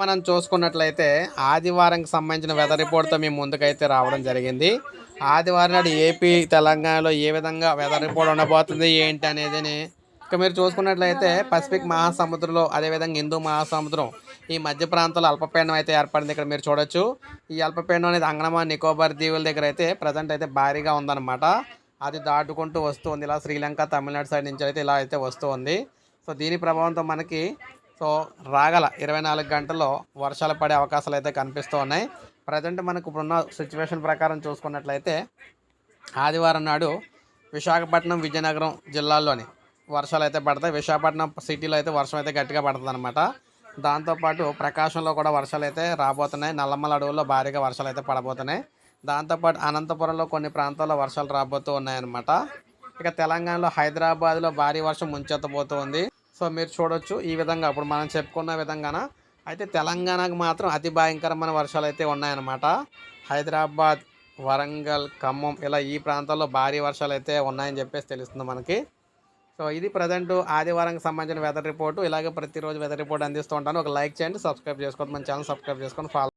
మనం చూసుకున్నట్లయితే ఆదివారంకి సంబంధించిన వెదర్ రిపోర్ట్తో మేము ముందుకైతే రావడం జరిగింది. ఆదివారం నాడు ఏపీ తెలంగాణలో ఏ విధంగా వెదర్ రిపోర్ట్ ఉండబోతుంది ఏంటి అనేది ఇక మీరు చూసుకున్నట్లయితే పసిఫిక్ మహాసముద్రంలో అదేవిధంగా హిందూ మహాసముద్రం ఈ మధ్య ప్రాంతంలో అల్పపీడనం అయితే ఏర్పడింది. ఇక్కడ మీరు చూడొచ్చు. ఈ అల్పపీడనం అనేది అంగమాన్ నికోబార్ దీవుల దగ్గర అయితే ప్రజెంట్ అయితే భారీగా ఉందన్నమాట. అది దాటుకుంటూ వస్తుంది ఇలా శ్రీలంక తమిళనాడు సైడ్ నుంచి అయితే ఇలా అయితే వస్తూ ఉంది. సో దీని ప్రభావంతో మనకి సో రాగల ఇరవై నాలుగు గంటల్లో వర్షాలు పడే అవకాశాలు అయితే కనిపిస్తూ ఉన్నాయి. ప్రజెంట్ మనకు ఇప్పుడున్న సిచ్యువేషన్ ప్రకారం చూసుకున్నట్లయితే ఆదివారం నాడు విశాఖపట్నం విజయనగరం జిల్లాల్లోని వర్షాలు అయితే పడతాయి. విశాఖపట్నం సిటీలో అయితే వర్షం అయితే గట్టిగా పడుతుంది అనమాట దాంతోపాటు ప్రకాశంలో కూడా వర్షాలు అయితే రాబోతున్నాయి. నల్లమల అడవుల్లో భారీగా వర్షాలు అయితే పడబోతున్నాయి. దాంతోపాటు అనంతపురంలో కొన్ని ప్రాంతాల్లో వర్షాలు రాబోతూ ఉన్నాయన్నమాట. ఇక తెలంగాణలో హైదరాబాద్లో భారీ వర్షం ముంచెత్తబోతూ ఉంది. సో మీరు చూడొచ్చు ఈ విధంగా. ఇప్పుడు మనం చెప్పుకున్న విధంగాన? అయితే తెలంగాణకు మాత్రం అతి భయంకరమైన వర్షాలు అయితే ఉన్నాయన్నమాట. హైదరాబాద్ వరంగల్ ఖమ్మం ఇలా ఈ ప్రాంతాల్లో భారీ వర్షాలు అయితే ఉన్నాయని చెప్పేసి తెలుస్తుంది మనకి. సో ఇది ప్రజెంట్ ఆదివారంకి సంబంధించిన వెదర్ రిపోర్టు ఇలాగే ప్రతిరోజు వెదర్ రిపోర్ట్ అందిస్తూ ఉంటాను. ఒక లైక్ చేయండి సబ్స్క్రైబ్ చేసుకోండి మన ఛానల్ సబ్స్క్రైబ్ చేసుకొని ఫాలో